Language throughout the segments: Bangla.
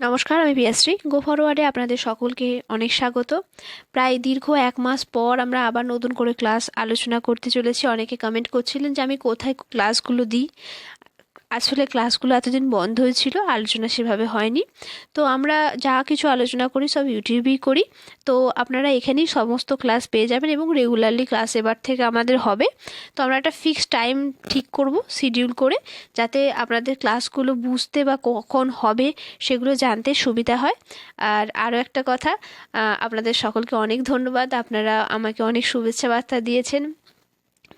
নমস্কার, আমি পিয়াশ্রী গো ফরওয়ার্ডে আপনাদের সকলকে অনেক স্বাগত। প্রায় দীর্ঘ এক মাস পর আমরা আবার নতুন করে ক্লাস আলোচনা করতে চলেছি। অনেকে কমেন্ট করছিলেন যে আমি কোথায় ক্লাসগুলো দিই। আসলে ক্লাসগুলো এতদিন বন্ধ হয়েছিল, আলোচনা সেভাবে হয়নি। তো আমরা যা কিছু আলোচনা করি সব ইউটিউবেই করি। তো আপনারা এখানেই সমস্ত ক্লাস পেয়ে যাবেন এবং রেগুলারলি ক্লাস এবার থেকে আমাদের হবে। তো আমরা একটা ফিক্সড টাইম ঠিক করব, শিডিউল করে, যাতে আপনাদের ক্লাসগুলো বুঝতে বা কখন হবে সেগুলো জানতে সুবিধা হয়। আর আরও একটা কথা আপনাদের সকলকে অনেক ধন্যবাদ। আপনারা আমাকে অনেক শুভেচ্ছা বার্তা দিয়েছেন।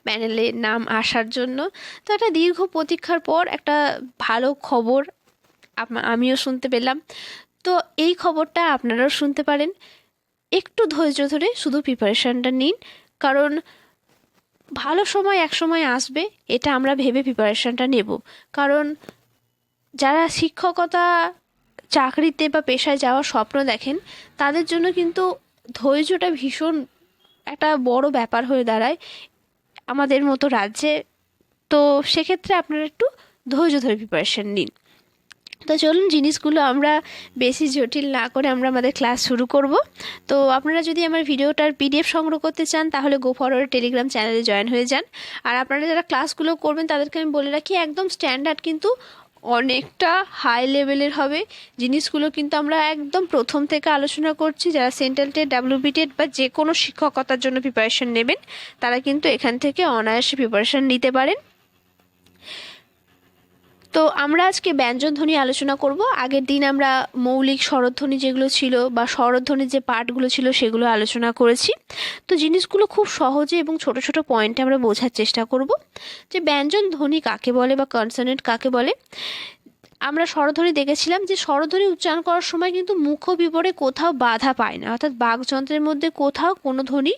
প্যানেলে নাম আসার জন্য। তো একটা দীর্ঘ প্রতীক্ষার পর একটা ভালো খবর আমিও শুনতে পেলাম। তো এই খবরটা আপনারাও শুনতে পারেন। একটু ধৈর্য ধরে শুধু প্রিপারেশানটা নিন। কারণ ভালো সময় এক সময় আসবে, এটা আমরা ভেবে প্রিপারেশানটা নেব। কারণ যারা শিক্ষকতা চাকরিতে বা পেশায় যাওয়ার স্বপ্ন দেখেন, তাদের জন্য কিন্তু ধৈর্যটা ভীষণ একটা বড় ব্যাপার হয়ে দাঁড়ায়। আমাদের মতো রাজ্যে, তো সেক্ষেত্রে আপনারা একটু ধৈর্য ধরে প্রিপারেশন নিন। তো চলুন, জিনিসগুলো আমরা বেশি জটিল না করে আমরা আমাদের ক্লাস শুরু করব। তো আপনারা যদি আমার ভিডিওটার পিডিএফ সংগ্রহ করতে চান, তাহলে গো ফরওয়ার্ড টেলিগ্রাম চ্যানেলে জয়েন হয়ে যান। আর আপনারা যারা ক্লাসগুলো করবেন, তাদেরকে আমি বলে রাখি, একদম স্ট্যান্ডার্ড কিন্তু অনেকটা হাই লেভেলের হবে। জিনিসগুলো কিন্তু আমরা একদম প্রথম থেকে আলোচনা করছি। যারা সেন্ট্রাল টেট ডাব্লিউবি টেট বা যে কোনো শিক্ষকতার জন্য প্রিপারেশন নেবেন, তারা কিন্তু এখান থেকে অনায়াসে প্রিপারেশন নিতে পারেন। তো আমরা আজকে ব্যঞ্জনধ্বনি আলোচনা করব। আগের দিন আমরা মৌলিক স্বরধ্বনি যেগুলো ছিল বা স্বরধ্বনির যে পার্টগুলো ছিল সেগুলো আলোচনা করেছি। তো জিনিসগুলো খুব সহজে এবং ছোট ছোট পয়েন্টে আমরা বোঝার চেষ্টা করব। যে ব্যঞ্জন ধ্বনি কাকে বলে বা কনসোনেন্ট কাকে বলে? আমরা স্বরধ্বনি দেখেছিলাম যে স্বরধ্বনি উচ্চারণ করার সময় কিন্তু মুখ বিপরে কোথাও বাধা পায় না। অর্থাৎ বাকযন্ত্রের মধ্যে কোথাও কোনো ধ্বনি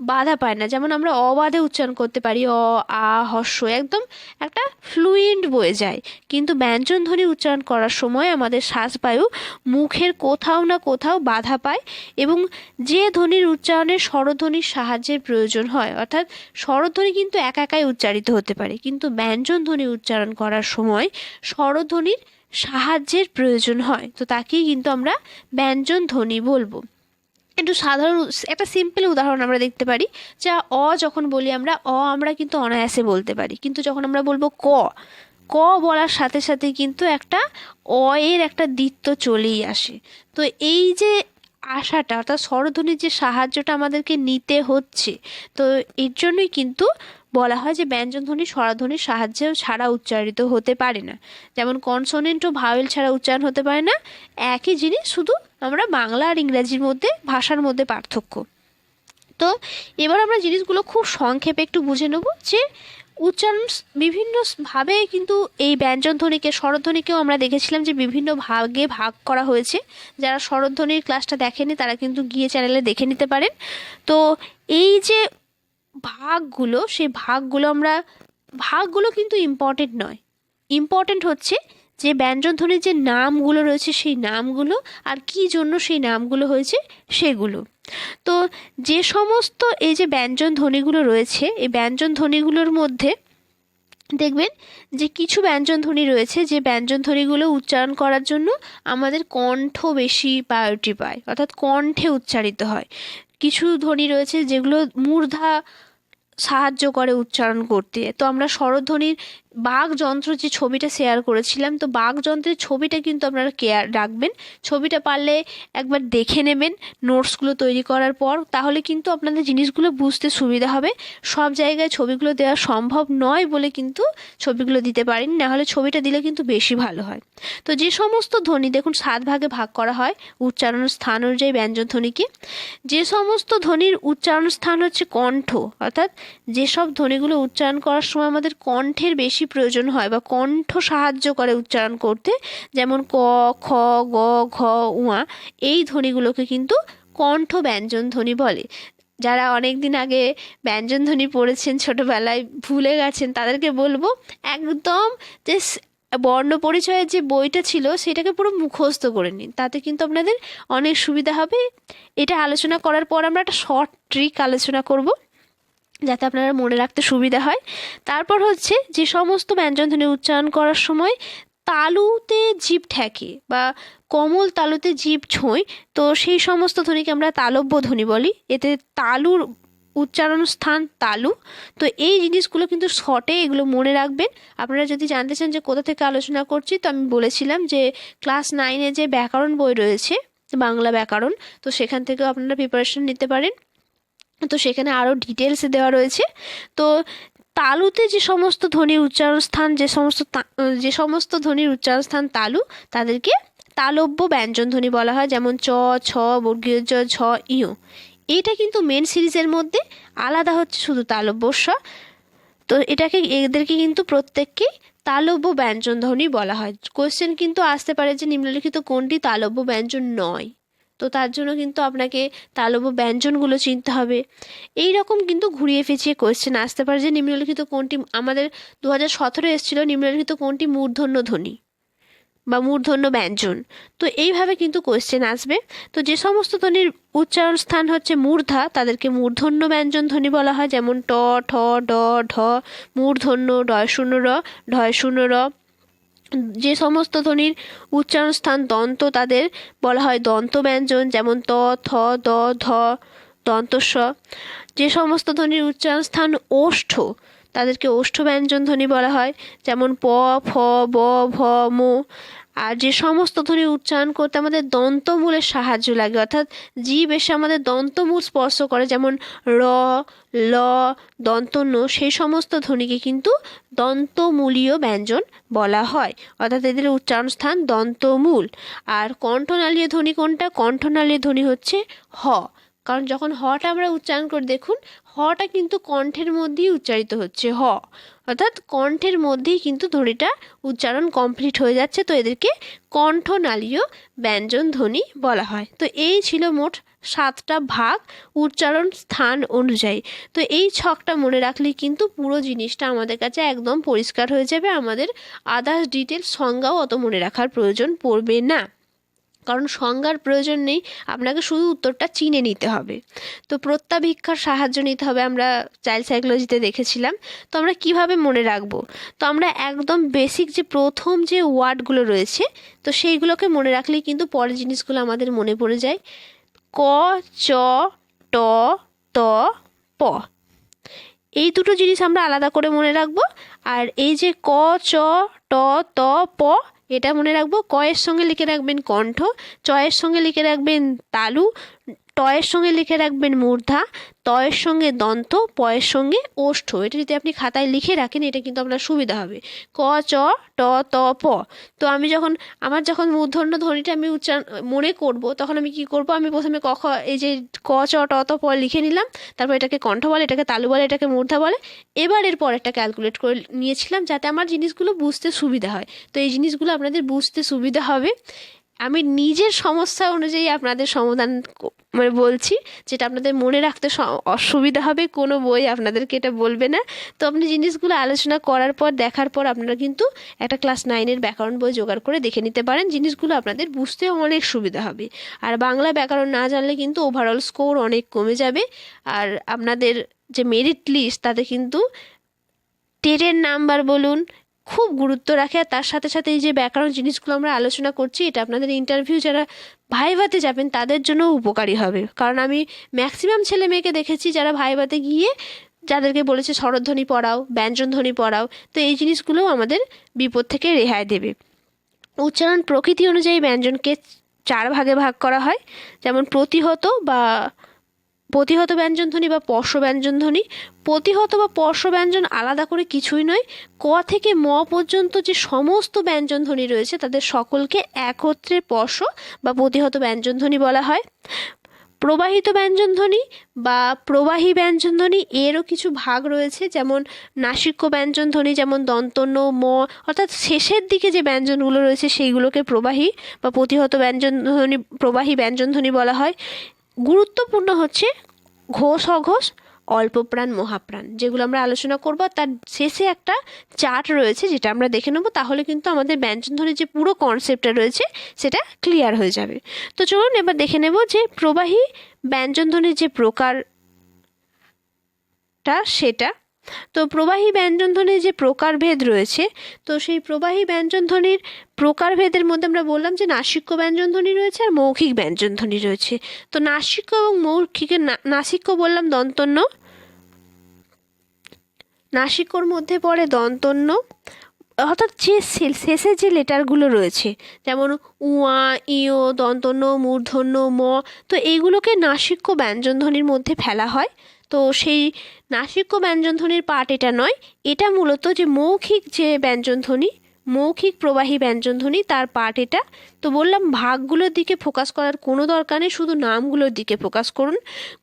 বাধা পায় না। যেমন আমরা অবাধে উচ্চারণ করতে পারি, অ, আ হস্য একদম একটা ফ্লুয়েন্ট বয়ে যায়। কিন্তু ব্যঞ্জন ধ্বনি উচ্চারণ করার সময় আমাদের শ্বাসবায়ু মুখের কোথাও না কোথাও বাধা পায় এবং যে ধ্বনির উচ্চারণে স্বরধ্বনির সাহায্যের প্রয়োজন হয়, অর্থাৎ স্বরধ্বনি কিন্তু একা একাই উচ্চারিত হতে পারে। কিন্তু ব্যঞ্জন ধ্বনি উচ্চারণ করার সময় স্বরধ্বনির সাহায্যের প্রয়োজন হয়। তো তাকেই কিন্তু আমরা ব্যঞ্জন ধ্বনি বলব। একটু সাধারণ একটা সিম্পল উদাহরণ আমরা দেখতে পারি, যা অ যখন বলি আমরা, অ আমরা কিন্তু অনায়াসে বলতে পারি। কিন্তু যখন আমরা বলব ক ক বলার সাথে সাথে কিন্তু একটা অ এর একটা দ্বিত্ব চলেই আসে। তো এই যে আশাটা, অর্থাৎ স্বরধ্বনির যে সাহায্যটা আমাদেরকে নিতে হচ্ছে, তো এর জন্যই কিন্তু বলা হয় যে ব্যঞ্জনধ্বনি স্বরধ্বনির সাহায্যে ছাড়া উচ্চারিত হতে পারে না। যেমন কনসোনেন্ট ও ভাওয়েল ছাড়া উচ্চারণ হতে পারে না। একই জিনিস শুধু আমরা বাংলা আর ইংরাজির মধ্যে, ভাষার মধ্যে পার্থক্য। তো এবার আমরা জিনিসগুলো খুব সংক্ষেপে একটু বুঝে নেব যে উচ্চারণ স- বিভিন্ন ভাবে কিন্তু এই ব্যঞ্জনধ্বনিকে স্বরধ্বনিকেও আমরা দেখেছিলাম যে বিভিন্ন ভাগে ভাগ করা হয়েছে। যারা স্বরধ্বনির ক্লাসটা দেখেনি তারা কিন্তু গিয়ে চ্যানেলে দেখে নিতে পারেন। তো এই যে ভাগগুলো, সেই ভাগগুলো আমরা, ভাগগুলো কিন্তু ইম্পর্টেন্ট নয়। ইম্পর্টেন্ট হচ্ছে যে ব্যঞ্জনধ্বনির যে নামগুলো রয়েছে সেই নামগুলো আর কী জন্য সেই নামগুলো হয়েছে সেগুলো। তো যে সমস্ত এই যে ব্যঞ্জন ধ্বনিগুলো রয়েছে, এই ব্যঞ্জন ধ্বনিগুলোর মধ্যে দেখবেন যে কিছু ব্যঞ্জন ধ্বনি রয়েছে যে ব্যঞ্জন ধ্বনিগুলো উচ্চারণ করার জন্য আমাদের কণ্ঠ বেশি প্রায়োরিটি পায়, অর্থাৎ কণ্ঠে উচ্চারিত হয়। কিছু ধ্বনি রয়েছে যেগুলো মূর্ধা সাহায্য করে উচ্চারণ করতে। তো আমরা স্বরধ্বনির বাঘ যন্ত্র যে ছবিটা শেয়ার করেছিলাম, তো বাঘ যন্ত্রের ছবিটা কিন্তু আপনারা কেয়ার রাখবেন। ছবিটা পারলে একবার দেখে নেবেন নোটসগুলো তৈরি করার পর, তাহলে কিন্তু আপনাদের জিনিসগুলো বুঝতে সুবিধা হবে। সব জায়গায় ছবিগুলো দেওয়া সম্ভব নয় বলে কিন্তু ছবিগুলো দিতে পারেন, না হলে ছবিটা দিলে কিন্তু বেশি ভালো হয়। তো যে সমস্ত ধ্বনি, দেখুন, সাত ভাগে ভাগ করা হয়, উচ্চারণ স্থান অনুযায়ী ব্যঞ্জন ধ্বনিকে। যে সমস্ত ধ্বনির উচ্চারণ স্থান হচ্ছে কণ্ঠ, অর্থাৎ যেসব ধ্বনিগুলো উচ্চারণ করার সময় আমাদের কণ্ঠের বেশি প্রয়োজন হয় বা কণ্ঠ সাহায্য করে উচ্চারণ করতে, যেমন ক, খ, গ, ঘ, উয়া, এই ধ্বনিগুলোকে কিন্তু কণ্ঠ ব্যঞ্জন ধ্বনি বলে। যারা অনেক দিন আগে ব্যঞ্জন ধ্বনি পড়েছেন, ছোটোবেলায় ভুলে গেছেন, তাদেরকে বলব একদম যে বর্ণ পরিচয়ের যে বইটা ছিল, সেটাকে পুরো মুখস্থ করে নিন। তাতে কিন্তু আপনাদের অনেক সুবিধা হবে। এটা আলোচনা করার পর আমরা একটা শর্ট ট্রিক আলোচনা করব। যাতে আপনারা মনে রাখতে সুবিধা হয়। তারপর হচ্ছে যে সমস্ত ব্যঞ্জনধ্বনি উচ্চারণ করার সময় তালুতে জীব ঠেকে বা কমল তালুতে জীব ছোঁয়, তো সেই সমস্ত ধ্বনিকে আমরা তালব্য ধ্বনি বলি। এতে তালুর উচ্চারণ স্থান তালু। তো এই জিনিসগুলো কিন্তু শর্টে এগুলো মনে রাখবেন। আপনারা যদি জানতে চান যে কোথা থেকে আলোচনা করছি, তো আমি বলেছিলাম যে ক্লাস নাইনে যে ব্যাকরণ বই রয়েছে, বাংলা ব্যাকরণ, তো সেখান থেকেও আপনারা প্রিপারেশন নিতে পারেন। তো সেখানে আরও ডিটেলসে দেওয়া রয়েছে। তো তালুতে যে সমস্ত ধ্বনির উচ্চারণ স্থান, যে সমস্ত যে সমস্ত ধ্বনির উচ্চারণ স্থান তালু, তাদেরকে তালব্য ব্যঞ্জন ধ্বনি বলা হয়, যেমন চ, ছ, বর্গীয় জ, ঝ, ইয়। এইটা কিন্তু মেন সিরিজের মধ্যে আলাদা হচ্ছে শুধু তালব্য স্ব। তো এটাকে, এদেরকে কিন্তু প্রত্যেককেই তালব্য ব্যঞ্জন ধ্বনি বলা হয়। কোয়েশ্চেন কিন্তু আসতে পারে যে নিম্নলিখিত কোনটি তালব্য ব্যঞ্জন নয়। তো তার জন্য কিন্তু আপনাকে তালব ব্যঞ্জনগুলো চিনতে হবে। এই রকম কিন্তু ঘুরিয়ে ফিচিয়ে কোয়েশ্চেন আসতে পারে যে নিম্নলিখিত কোনটি আমাদের দু হাজার সতেরো এসেছিল, নিম্নলিখিত কোনটি মূর্ধন্য ধ্বনি বা মূর্ধন্য ব্যঞ্জন। তো এইভাবে কিন্তু কোয়েশ্চেন আসবে। তো যে সমস্ত ধ্বনির উচ্চারণ স্থান হচ্ছে মূর্ধা, তাদেরকে মূর্ধন্য ব্যঞ্জন ধ্বনি বলা হয়, যেমন ট, ঠ, ড, ঢ, মূর্ধন্য ডয় শূন্য র ঢয়, শূন্য র যে সমস্ত ধ্বনির উচ্চারণ স্থান দন্ত তাদের বলা হয় দন্ত ব্যঞ্জন, যেমন ত, থ, দ, ধ, দন্তস্ব। যে সমস্ত ধ্বনির উচ্চারণ স্থান ওষ্ঠ, তাদেরকে ওষ্ঠ ব্যঞ্জন ধ্বনি বলা হয়, যেমন প, ফ, ব, ভ, ম। আর যে সমস্ত ধ্বনি উচ্চারণ করতে আমাদের দন্তমূলের সাহায্য লাগে, অর্থাৎ জীব এসে আমাদের দন্তমূল স্পর্শ করে, যেমন র, ল দন্তন্য সেই সমস্ত ধ্বনিকে কিন্তু দন্তমূলীয় ব্যঞ্জন বলা হয়। অর্থাৎ এদের উচ্চারণ স্থান দন্তমূল। আর কণ্ঠনালীয় ধ্বনি কোনটা? কণ্ঠনালীয় ধ্বনি হচ্ছে হ। কারণ যখন হটা আমরা উচ্চারণ করে, দেখুন, হটা কিন্তু কণ্ঠের মধ্যেই উচ্চারিত হচ্ছে, হ। অর্থাৎ কণ্ঠের মধ্যেই কিন্তু ধ্বনিটা উচ্চারণ কমপ্লিট হয়ে যাচ্ছে, তো এদেরকে কণ্ঠনালীয় ব্যঞ্জন ধ্বনি বলা হয়। তো এই ছিল মোট সাতটা ভাগ উচ্চারণ স্থান অনুযায়ী। তো এই ছকটা মনে রাখলেই কিন্তু পুরো জিনিসটা আমাদের কাছে একদম পরিষ্কার হয়ে যাবে। আমাদের আদার্স ডিটেলস সংজ্ঞাও অত মনে রাখার প্রয়োজন পড়বে না। কারণ সংজ্ঞার প্রয়োজন নেই, আপনাকে শুধু উত্তরটা চিনে নিতে হবে। তো প্রত্যাভিক্ষার সাহায্য নিতে হবে আমরা চাইল্ড সাইকোলজিতে দেখেছিলাম। তো আমরা কীভাবে মনে রাখব? তো আমরা একদম বেসিক যে প্রথম যে ওয়ার্ডগুলো রয়েছে, তো সেইগুলোকে মনে রাখলেই কিন্তু পরের জিনিসগুলো আমাদের মনে পড়ে যায়। ক, চ, ট, ত, প। এই দুটো জিনিস আমরা আলাদা করে মনে রাখব। আর এই যে ক, চ, ট, ত, প এটা মনে রাখব কয়ের সঙ্গে লিখে রাখবেন কণ্ঠ চয়ের সঙ্গে লিখে রাখবেন তালু টয়ের সঙ্গে লিখে রাখবেন মূর্ধা, তয়ের সঙ্গে দন্ত, পয়ের সঙ্গে ওষ্ঠ। এটা যদি আপনি খাতায় লিখে রাখেন, এটা কিন্তু আপনার সুবিধা হবে। ক, চ, ট, ত, প। তো আমি যখন, আমার যখন মূর্ধন্য ধ্বনিটা আমি উচ্চারণ, মনে করব, তখন আমি কি করব? আমি প্রথমে ক, খ, এই যে ক, চ, ট, ত, প লিখে নিলাম, তারপর এটাকে কণ্ঠ বলে, এটাকে তালু বলে, এটাকে মূর্ধা বলে। এবার এর পরেরটা ক্যালকুলেট করে নিয়েছিলাম, যাতে আমার জিনিসগুলো বুঝতে সুবিধা হয়। তো এই জিনিসগুলো আপনাদের বুঝতে সুবিধা হবে। আমি নিজের সমস্যা অনুযায়ী আপনাদের সমাধান মানে বলছি, যেটা আপনাদের মনে রাখতে অসুবিধা হবে, কোনো বই আপনাদেরকে এটা বলবে না। তো আপনি জিনিসগুলো আলোচনা করার পর, দেখার পর আপনারা কিন্তু একটা ক্লাস নাইনের ব্যাকরণ বই জোগাড় করে দেখে নিতে পারেন। জিনিসগুলো আপনাদের বুঝতেও অনেক সুবিধা হবে। আর বাংলা ব্যাকরণ না জানলে কিন্তু ওভারঅল স্কোর অনেক কমে যাবে। আর আপনাদের যে মেরিট লিস্ট তাতে কিন্তু টেটের নাম্বার বলুন খুব গুরুত্ব রাখে। আর তার সাথে সাথে এই যে ব্যাকরণ জিনিসগুলো আমরা আলোচনা করছি, এটা আপনাদের ইন্টারভিউ যারা ভাইভাতে যাবেন, তাদের জন্য উপকারী হবে। কারণ আমি ম্যাক্সিমাম ছেলে মেয়েকে দেখেছি যারা ভাইভাতে গিয়ে যাদেরকে বলেছে স্বরধ্বনি পড়াও ব্যঞ্জনধ্বনি পড়াও। তো এই জিনিসগুলোও আমাদের বিপদ থেকে রেহাই দেবে। উচ্চারণ প্রকৃতি অনুযায়ী ব্যঞ্জনকে চার ভাগে ভাগ করা হয়। যেমন প্রতিহত বা প্রতিহত ব্যঞ্জনধ্বনি বা পর্শ ব্যঞ্জনধ্বনি প্রতিহত বা পর্শ ব্যঞ্জন আলাদা করে কিছুই নয়। ক থেকে ম পর্যন্ত যে সমস্ত ব্যঞ্জনধ্বনি রয়েছে, তাদের সকলকে একত্রে পর্শ বা প্রতিহত ব্যঞ্জনধ্বনি বলা হয়। প্রবাহিত ব্যঞ্জনধ্বনি বা প্রবাহী ব্যঞ্জনধ্বনি এরও কিছু ভাগ রয়েছে, যেমন নাসিক্য ব্যঞ্জনধ্বনি যেমন দন্তন্য, ম, অর্থাৎ শেষের দিকে যে ব্যঞ্জনগুলো রয়েছে, সেইগুলোকে প্রবাহী বা প্রতিহত ব্যঞ্জনধ্বনি প্রবাহী ব্যঞ্জনধ্বনি বলা হয়। গুরুত্বপূর্ণ হচ্ছে ঘোষ অঘোষ অল্পপ্রাণ মহাপ্রাণ। যেগুলো আমরা আলোচনা করব, তার শেষে একটা চার্ট রয়েছে যেটা আমরা দেখে নেব, তাহলে কিন্তু আমাদের ব্যঞ্জনধ্বনির যে পুরো কনসেপ্টটা রয়েছে, সেটা ক্লিয়ার হয়ে যাবে। তো চলুন এবার দেখে নেব যে প্রবাহী ব্যঞ্জনধ্বনির যে প্রকারটা, সেটা তো প্রবাহী ব্যঞ্জনধ্বনির যে প্রকারভেদ রয়েছে, তো সেই প্রবাহী ব্যঞ্জনধ্বনির প্রকারভেদের মধ্যে আমরা বললাম যে নাসিক্য ব্যঞ্জনধ্বনি রয়েছে আর মৌখিক ব্যঞ্জনধ্বনি রয়েছে। তো নাসিক্য এবং মৌখিকের নাসিক্য বললাম দন্তন্য। নাসিকর মধ্যে পড়ে দন্তন্য। অর্থাৎ যে শেষে যে লেটারগুলো রয়েছে, যেমন উয়া ইও দন্তন্য, মূর্ধন্য, ম, তো এইগুলোকে নাসিক্য ব্যঞ্জনধ্বনির মধ্যে ফেলা হয়। তো সেই নাসিক্য ব্যঞ্জনধ্বনির পার্ট এটা নয়, এটা মূলত যে মৌখিক যে ব্যঞ্জনধ্বনি মৌখিক প্রবাহী ব্যঞ্জনধ্বনি তার পার্ট এটা। তো বললাম, ভাগগুলোর দিকে ফোকাস করার কোনো দরকার নেই, শুধু নামগুলোর দিকে ফোকাস করুন।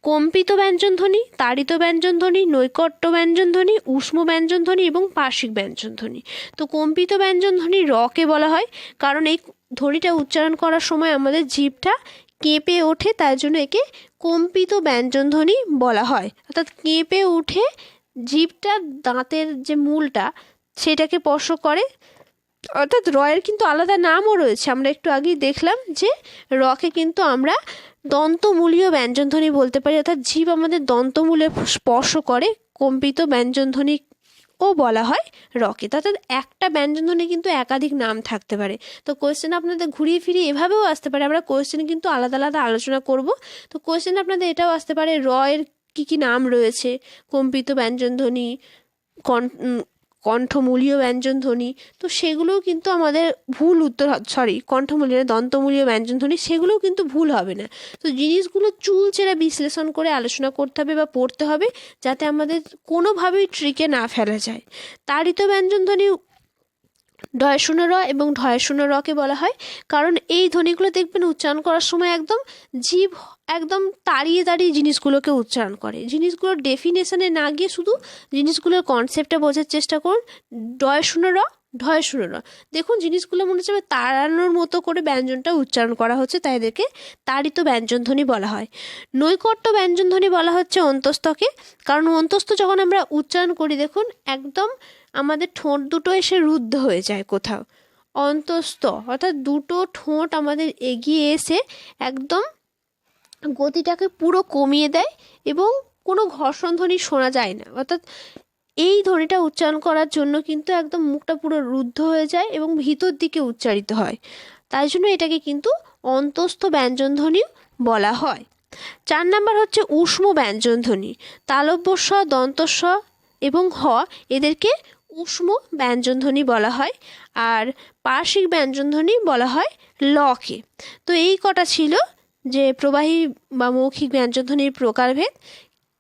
কম্পিত ব্যঞ্জনধ্বনি তাড়িত ব্যঞ্জনধ্বনি নৈকট্য ব্যঞ্জনধ্বনি উষ্ম ব্যঞ্জনধ্বনি এবং পার্শ্বিক ব্যঞ্জনধ্বনি তো কম্পিত ব্যঞ্জনধ্বনি রকে বলা হয়, কারণ এই ধ্বনিটা উচ্চারণ করার সময় আমাদের জিভটা কেঁপে ওঠে তার জন্য একে কম্পিত ব্যঞ্জনধ্বনি বলা হয়। অর্থাৎ কেঁপে উঠে জিভটা দাঁতের যে মূলটা, সেটাকে স্পর্শ করে। অর্থাৎ রয়ের কিন্তু আলাদা নামও রয়েছে। আমরা একটু আগেই দেখলাম যে রকে কিন্তু আমরা দন্তমূলীয় ব্যঞ্জনধ্বনি বলতে পারি। অর্থাৎ জীব আমাদের দন্তমূলে স্পর্শ করে, কম্পিত ব্যঞ্জনধ্বনি ও বলা হয় রকেট। অর্থাৎ একটা ব্যঞ্জনধ্বনি কিন্তু একাধিক নাম থাকতে পারে। তো কোয়েশ্চেন আপনাদের ঘুরিয়ে ফিরিয়ে এভাবেও আসতে পারে। আমরা কোয়েশ্চেন কিন্তু আলাদা আলাদা আলোচনা করব। তো কোয়েশ্চেন আপনাদের এটাও আসতে পারে র এর কী কী নাম রয়েছে? কম্পিত ব্যঞ্জনধ্বনি, কন কণ্ঠমূলীয় ব্যঞ্জনধ্বনি, তো সেগুলোও কিন্তু আমাদের ভুল উত্তর সরি কণ্ঠমূলীয় দন্তমূলীয় ব্যঞ্জনধ্বনি, সেগুলোও কিন্তু ভুল হবে না। তো জিনিসগুলো চুলচেরা বিশ্লেষণ করে আলোচনা করতে হবে বা পড়তে হবে, যাতে আমাদের কোনোভাবেই ট্রিকে না ফেলা যায়। তাড়িত ব্যঞ্জনধ্বনি ঢয় শূন্য র এবং ঢয় শূন্য রকে বলা হয়। কারণ এই ধ্বনিগুলো দেখবেন উচ্চারণ করার সময় একদম জীব একদম তাড়িয়ে তাড়িয়ে জিনিসগুলোকে উচ্চারণ করে। জিনিসগুলোর ডেফিনেশনে না গিয়ে শুধু জিনিসগুলোর কনসেপ্টটা বোঝার চেষ্টা করুন। ডয় শূন্য র ঢয় শূন্য র। দেখুন, জিনিসগুলো মনে হচ্ছে তাড়ানোর মতো করে ব্যঞ্জনটা উচ্চারণ করা হচ্ছে, তাই এদেরকে তাড়িত ব্যঞ্জনধ্বনি বলা হয়। নৈকট্য ব্যঞ্জনধ্বনি বলা হচ্ছে অন্তস্তকে কারণ অন্তস্থ যখন আমরা উচ্চারণ করি, দেখুন, একদম আমাদের ঠোঁট দুটো এসে রুদ্ধ হয়ে যায় কোথাও। অন্তস্থ, অর্থাৎ দুটো ঠোঁট আমাদের এগিয়ে এসে একদম গতিটাকে পুরো কমিয়ে দেয় এবং কোনো ঘর্ষণ ধ্বনি শোনা যায় না। অর্থাৎ এই ধ্বনিটা উচ্চারণ করার জন্য কিন্তু একদম মুখটা পুরো রুদ্ধ হয়ে যায় এবং ভিতর দিকে উচ্চারিত হয়। তাই জন্য এটাকে কিন্তু অন্তস্থ ব্যঞ্জনধ্বনি বলা হয়। চার নাম্বার হচ্ছে উষ্ম ব্যঞ্জনধ্বনি তালব্য স দন্তস্ব এবং হ এদেরকে উষ্ম ব্যঞ্জনধ্বনি বলা হয় আর পার্শ্বিক ব্যঞ্জনধ্বনি বলা হয় লকে তো এই কটা ছিল যে প্রবাহী বা মৌখিক ব্যঞ্জনধ্বনির প্রকারভেদ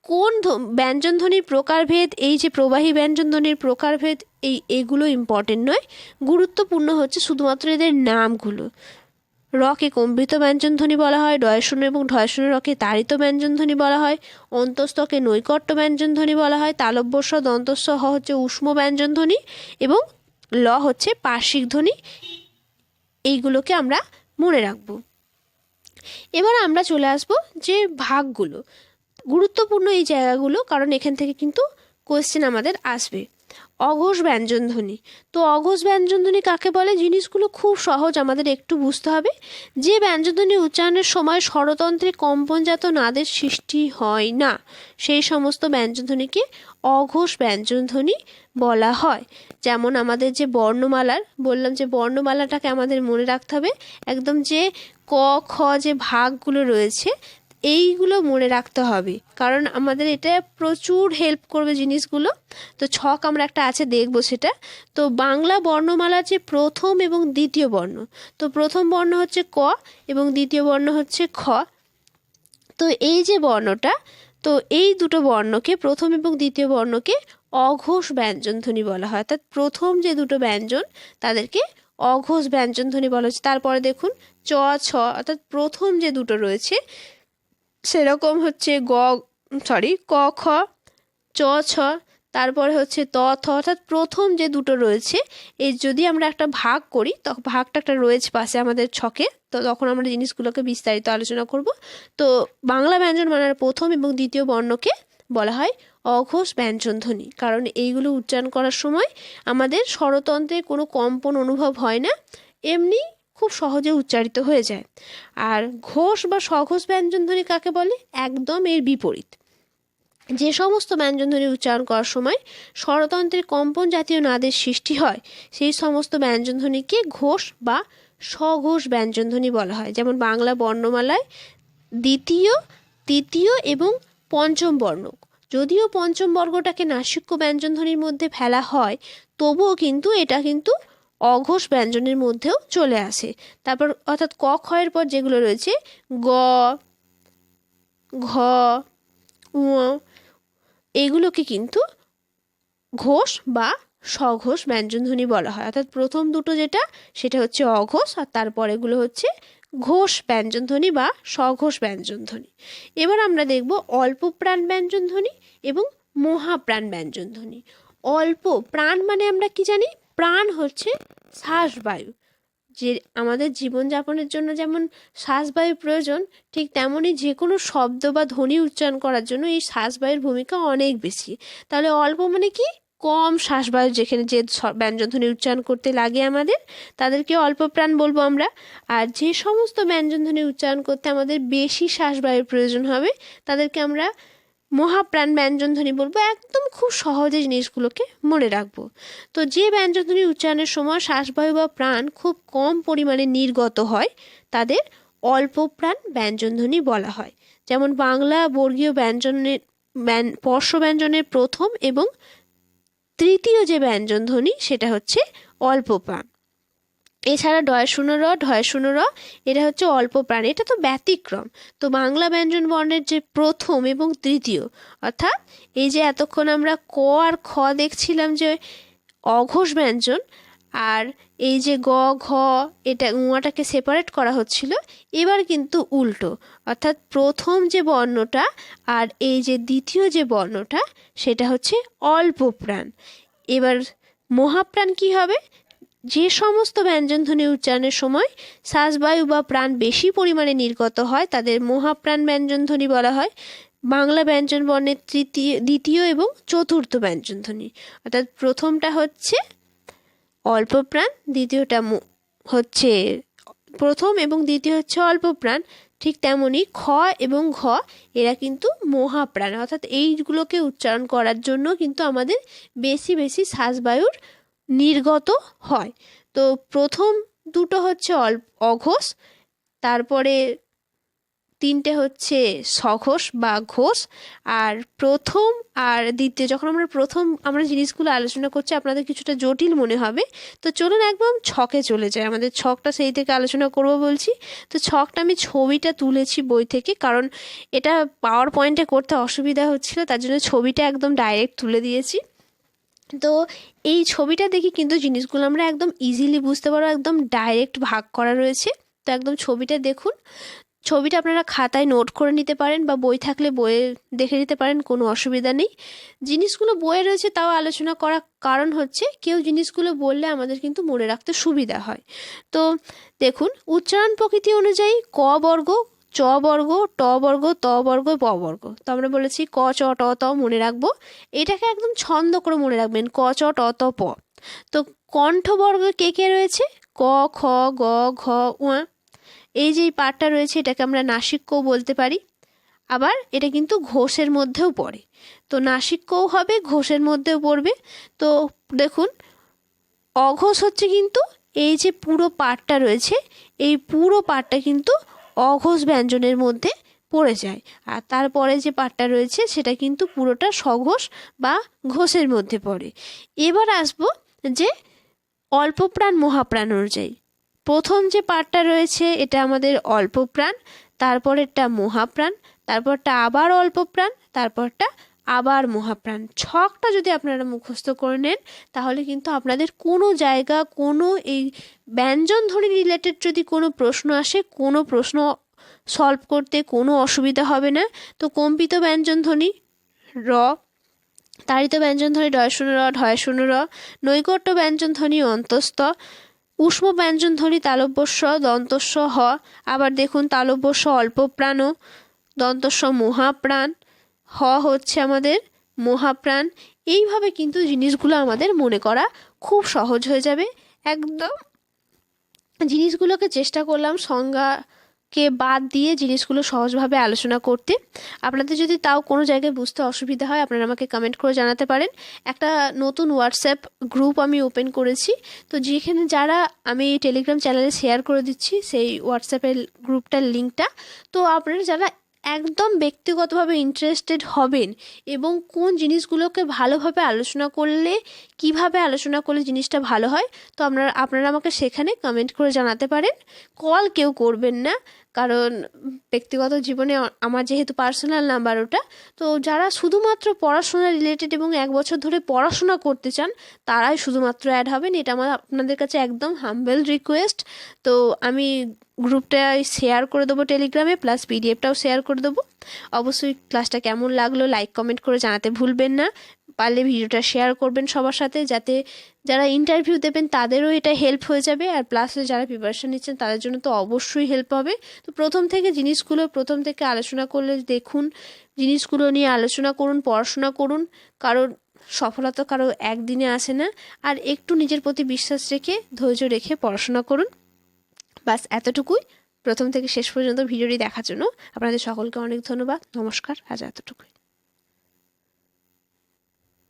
কোন ব্যঞ্জনধ্বনির প্রকারভেদ এই যে প্রবাহী ব্যঞ্জনধ্বনির প্রকারভেদ এই এগুলো ইম্পর্টেন্ট নয় গুরুত্বপূর্ণ হচ্ছে শুধুমাত্র এদের নামগুলো রকে কম্পিত ব্যঞ্জনধ্বনি বলা হয়, ডয়শূন্য এবং ঢয়শূন্য রকে তাড়িত ব্যঞ্জনধ্বনি বলা হয় অন্তস্তকে নৈকট্য ব্যঞ্জনধ্বনি বলা হয় তালব্যস্ব দন্তস্ব হ হচ্ছে উষ্ম ব্যঞ্জনধ্বনি এবং ল হচ্ছে পার্শ্বিক ধ্বনি। এইগুলোকে আমরা মনে রাখব। এবার আমরা চলে আসব যে ভাগগুলো। গুরুত্বপূর্ণ এই জায়গাগুলো, কারণ এখান থেকে কিন্তু কোয়েশ্চেন আমাদের আসবে। অঘোষ ব্যঞ্জনধ্বনি। তো অঘোষ ব্যঞ্জনধ্বনি কাকে বলে? জিনিসগুলো খুব সহজ, আমাদের একটু বুঝতে হবে। যে ব্যঞ্জনধ্বনি উচ্চারণের সময় স্বরতন্ত্রে কম্পনজাত নাদের সৃষ্টি হয় না, সেই সমস্ত ব্যঞ্জনধ্বনিকে অঘোষ ব্যঞ্জনধ্বনি বলা হয়। যেমন আমাদের যে বর্ণমালার, বললাম যে বর্ণমালাটাকে আমাদের মনে রাখতে হবে, একদম যে ক, খ যে ভাগগুলো রয়েছে এইগুলো মনে রাখতে হবে। কারণ আমাদের এটা প্রচুর হেল্প করবে জিনিসগুলো। তো ছক আমরা একটা আছে, দেখব সেটা। তো বাংলা বর্ণমালার যে প্রথম এবং দ্বিতীয় বর্ণ, তো প্রথম বর্ণ হচ্ছে ক এবং দ্বিতীয় বর্ণ হচ্ছে খ। তো এই যে বর্ণটা, তো এই দুটো বর্ণকে, প্রথম এবং দ্বিতীয় বর্ণকে অঘোষ ব্যঞ্জনধ্বনি বলা হয়। অর্থাৎ প্রথম যে দুটো ব্যঞ্জন, তাদেরকে অঘোষ ব্যঞ্জনধ্বনি বলা হচ্ছে। তারপরে দেখুন, চ, ছ, অর্থাৎ প্রথম যে দুটো রয়েছে সেরকম হচ্ছে গ সরি ক, খ, চ, ছ, তারপরে হচ্ছে ত, থ, অর্থাৎ প্রথম যে দুটো রয়েছে এই যদি আমরা একটা ভাগ করি তখন ভাগটা একটা রয়েছে পাশে আমাদের ছকে, তো তখন আমরা জিনিসগুলোকে বিস্তারিত আলোচনা করব। তো বাংলা ব্যঞ্জন মানার প্রথম এবং দ্বিতীয় বর্ণকে বলা হয় অঘোষ ব্যঞ্জনধ্বনি, কারণ এইগুলো উচ্চারণ করার সময় আমাদের স্বরতন্ত্রে কোনো কম্পন অনুভব হয় না। এমনি খুব সহজে উচ্চারিত হয়ে যায়। আর ঘোষ বা সঘোষ ব্যঞ্জনধ্বনি কাকে বলে? একদম এর বিপরীত। যে সমস্ত ব্যঞ্জনধ্বনি উচ্চারণ করার সময় স্বরতন্ত্রের কম্পন জাতীয় নাদের সৃষ্টি হয়, সেই সমস্ত ব্যঞ্জনধ্বনিকে ঘোষ বা স্বঘোষ ব্যঞ্জনধ্বনি বলা হয়। যেমন বাংলা বর্ণমালায় দ্বিতীয়, তৃতীয় এবং পঞ্চম বর্ণ। যদিও পঞ্চম বর্গটাকে নাসিক্য ব্যঞ্জনধ্বনির মধ্যে ফেলা হয়, তবুও কিন্তু এটা কিন্তু অঘোষ ব্যঞ্জনের মধ্যেও চলে আসে। তারপর অর্থাৎ ক খয়ের পর যেগুলো রয়েছে, গ, ঘ, উ, এগুলোকে কিন্তু ঘোষ বা স্বঘোষ ব্যঞ্জনধ্বনি বলা হয়। অর্থাৎ প্রথম দুটো যেটা, সেটা হচ্ছে অঘোষ আর তারপর এগুলো হচ্ছে ঘোষ ব্যঞ্জনধ্বনি বা স্বঘোষ ব্যঞ্জনধ্বনি। এবার আমরা দেখব অল্প প্রাণ ব্যঞ্জনধ্বনি এবং মহাপ্রাণ ব্যঞ্জনধ্বনি। অল্প প্রাণ মানে আমরা কি জানি? প্রাণ হচ্ছে শ্বাসবায়ু। যে আমাদের জীবনযাপনের জন্য যেমন শ্বাসবায়ুর প্রয়োজন, ঠিক তেমনই যে কোনো শব্দ বা ধ্বনি উচ্চারণ করার জন্য এই শ্বাসবায়ুর ভূমিকা অনেক বেশি। তাহলে অল্প মানে কি? কম শ্বাসবায়ু যেখানে যে ব্যঞ্জনধ্বনি উচ্চারণ করতে লাগে আমাদের, তাদেরকে অল্প প্রাণ বলব আমরা। আর যে সমস্ত ব্যঞ্জনধ্বনি উচ্চারণ করতে আমাদের বেশি শ্বাসবায়ুর প্রয়োজন হবে, তাদেরকে আমরা মহাপ্রাণ ব্যঞ্জনধ্বনি বলব, একদম খুব সহজে জিনিসগুলোকে মনে রাখব। তো যে ব্যঞ্জনধ্বনি উচ্চারণের সময় শ্বাসবায়ু বা প্রাণ খুব কম পরিমাণে নির্গত হয়, তাদের অল্প প্রাণ ব্যঞ্জনধ্বনি বলা হয়। যেমন বাংলা বর্গীয় ব্যঞ্জনের স্পর্শ ব্যঞ্জনের প্রথম এবং তৃতীয় যে ব্যঞ্জনধ্বনি, সেটা হচ্ছে অল্প প্রাণ। এছাড়া ডয় শূন্য র, ঢয় শূন্য র, এটা হচ্ছে অল্প প্রাণ। এটা তো ব্যতিক্রম। তো বাংলা ব্যঞ্জন বর্ণের যে প্রথম এবং তৃতীয়, অর্থাৎ এই যে এতক্ষণ আমরা ক আর খ দেখছিলাম যে অঘোষ ব্যঞ্জন, আর এই যে গ, ঘ, এটা উয়াটাকে সেপারেট করা হচ্ছিল, এবার কিন্তু উল্টো। অর্থাৎ প্রথম যে বর্ণটা আর এই যে দ্বিতীয় যে বর্ণটা, সেটা হচ্ছে অল্প প্রাণ। এবার মহাপ্রাণ কি হবে? যে সমস্ত ব্যঞ্জনধ্বনি উচ্চারণের সময় শ্বাসবায়ু বা প্রাণ বেশি পরিমাণে নির্গত হয়, তাদের মহাপ্রাণ ব্যঞ্জনধ্বনি বলা হয়। বাংলা ব্যঞ্জন বর্ণের তৃতীয়, দ্বিতীয় এবং চতুর্থ ব্যঞ্জনধ্বনি। অর্থাৎ প্রথমটা হচ্ছে অল্প প্রাণ দ্বিতীয়টা হচ্ছে প্রথম এবং দ্বিতীয় হচ্ছে অল্প প্রাণ ঠিক তেমনই খ এবং ঘ, এরা কিন্তু মহাপ্রাণ। অর্থাৎ এইগুলোকে উচ্চারণ করার জন্য কিন্তু আমাদের বেশি বেশি শ্বাসবায়ুর নির্গত হয়। তো প্রথম দুটো হচ্ছে অল্প অঘোষ, তারপরে তিনটে হচ্ছে সঘোষ বা ঘোষ, আর প্রথম আর দ্বিতীয়, যখন আমরা প্রথম আমরা জিনিসগুলো আলোচনা করছি, আপনাদের কিছুটা জটিল মনে হবে। তো চলুন একদম ছকে চলে যায় আমাদের ছকটা সেই থেকে আলোচনা করব বলছি। তো ছকটা আমি ছবিটা তুলেছি বই থেকে, কারণ এটা পাওয়ার পয়েন্টে করতে অসুবিধা হচ্ছিল, তার জন্য ছবিটা একদম ডাইরেক্ট তুলে দিয়েছি। তো এই ছবিটা দেখি কিন্তু জিনিসগুলো আমরা একদম ইজিলি বুঝতে পারব একদম ডাইরেক্ট ভাগ করা রয়েছে। তো একদম ছবিটা দেখুন। ছবিটা আপনারা খাতায় নোট করে নিতে পারেন বা বই থাকলে বইয়ে দেখে নিতে পারেন, কোনো অসুবিধা নেই। জিনিসগুলো বইয়ে রয়েছে তাও আলোচনা করার কারণ হচ্ছে, কেউ জিনিসগুলো বললে আমাদের কিন্তু মনে রাখতে সুবিধা হয়। তো দেখুন, উচ্চারণ প্রকৃতি অনুযায়ী ক বর্গ চ বর্গ, ট বর্গ, ত বর্গ প বর্গ। তো আমরা বলেছি ক, চ, ট, ত মনে রাখব। এটাকে একদম ছন্দ করে মনে রাখবেন, ক, চ, ট, ত, প। তো কণ্ঠবর্গ কে কে রয়েছে? ক, খ, গ, ঘ উয়া এই যে পাঠটা রয়েছে, এটাকে আমরা নাসিক্যও বলতে পারি। আবার এটা কিন্তু ঘোষের মধ্যেও পড়ে। তো নাসিক্যও হবে, ঘোষের মধ্যেও পড়বে। তো দেখুন, অঘোষ হচ্ছে কিন্তু এই যে পুরো পাঠটা রয়েছে, এই পুরো পাঠটা কিন্তু অঘোষ ব্যঞ্জনের মধ্যে পড়ে যায়। আর তারপরে যে পাঠটা রয়েছে, সেটা কিন্তু পুরোটা সঘোষ বা ঘোষের মধ্যে পড়ে। এবার আসব যে অল্পপ্রাণ মহাপ্রাণ অনুযায়ী। প্রথম যে পাঠটা রয়েছে, এটা আমাদের অল্প প্রাণ তারপরেরটা মহাপ্রাণ, তারপরটা আবার অল্প প্রাণ তারপরটা আবার মহাপ্রাণ। ছকটা যদি আপনারা মুখস্থ করে নেন, তাহলে কিন্তু আপনাদের কোনো জায়গা, কোনো এই ব্যঞ্জন ধ্বনি রিলেটেড যদি কোনো প্রশ্ন আসে, কোনো প্রশ্ন সলভ করতে কোনো অসুবিধা হবে না। তো কম্পিত ব্যঞ্জন ধ্বনি র তারিত ব্যঞ্জন ধ্বনি ডয় শূন্য র ঢয় শূন্য র, নৈকট্য ব্যঞ্জন ধ্বনি অন্তস্থ, উষ্ম ব্যঞ্জন ধ্বনি তালব্যস্ব দন্তস্ব হ, আবার দেখুন তালব্যস্ব অল্প প্রাণ দন্তস্ব মহাপ্রাণ হ হচ্ছে আমাদের মহাপ্রাণ। এইভাবে কিন্তু জিনিসগুলো আমাদের মনে করা খুব সহজ হয়ে যাবে। একদম জিনিসগুলোকে চেষ্টা করলাম সংজ্ঞা কে বাদ দিয়ে জিনিসগুলো সহজভাবে আলোচনা করতে। আপনাদের যদি তাও কোনো জায়গায় বুঝতে অসুবিধা হয়, আপনারা আমাকে কমেন্ট করে জানাতে পারেন। একটা নতুন হোয়াটসঅ্যাপ গ্রুপ আমি ওপেন করেছি। তো যেখানে যারা আমি টেলিগ্রাম চ্যানেলে শেয়ার করে দিচ্ছি, সেই হোয়াটসঅ্যাপের গ্রুপটার লিঙ্কটা তো আপনারা যারা একদম ব্যক্তিগতভাবে ইন্টারেস্টেড হবেন এবং কোন জিনিসগুলোকে ভালোভাবে আলোচনা করলে, কীভাবে আলোচনা করলে জিনিসটা ভালো হয়, তো আপনারা আপনারা আমাকে সেখানে কমেন্ট করে জানাতে পারেন। কল কেউ করবেন না। কারণ ব্যক্তিগত জীবনে আমার যেহেতু পার্সোনাল নাম্বার ওটা, তো যারা শুধুমাত্র পড়াশোনা রিলেটেড এবং এক বছর ধরে পড়াশোনা করতে চান, তারাই শুধুমাত্র অ্যাড হবেন। এটা আমার আপনাদের কাছে একদম হাম্বেল রিকোয়েস্ট তো আমি গ্রুপটায় শেয়ার করে দেবো টেলিগ্রামে প্লাস পিডিএফটাও শেয়ার করে দেবো। অবশ্যই ক্লাসটা কেমন লাগল লাইক কমেন্ট করে জানাতে ভুলবেন না। পারলে ভিডিওটা শেয়ার করবেন সবার সাথে, যাতে যারা ইন্টারভিউ দেবেন তাদেরও এটা হেল্প হয়ে যাবে। আর প্লাস যারা প্রিপারেশন নিচ্ছেন তাদের জন্য তো অবশ্যই হেল্প হবে। তো প্রথম থেকে জিনিসগুলো, প্রথম থেকে আলোচনা করলে দেখুন, জিনিসগুলো নিয়ে আলোচনা করুন, পড়াশোনা করুন কারণ সফলতা কারও একদিনে আসে না। আর একটু নিজের প্রতি বিশ্বাস রেখে, ধৈর্য রেখে পড়াশোনা করুন। বাস এতটুকুই। প্রথম থেকে শেষ পর্যন্ত ভিডিওটি দেখার জন্য আপনাদের সকলকে অনেক ধন্যবাদ। নমস্কার, আজ এতটুকুই।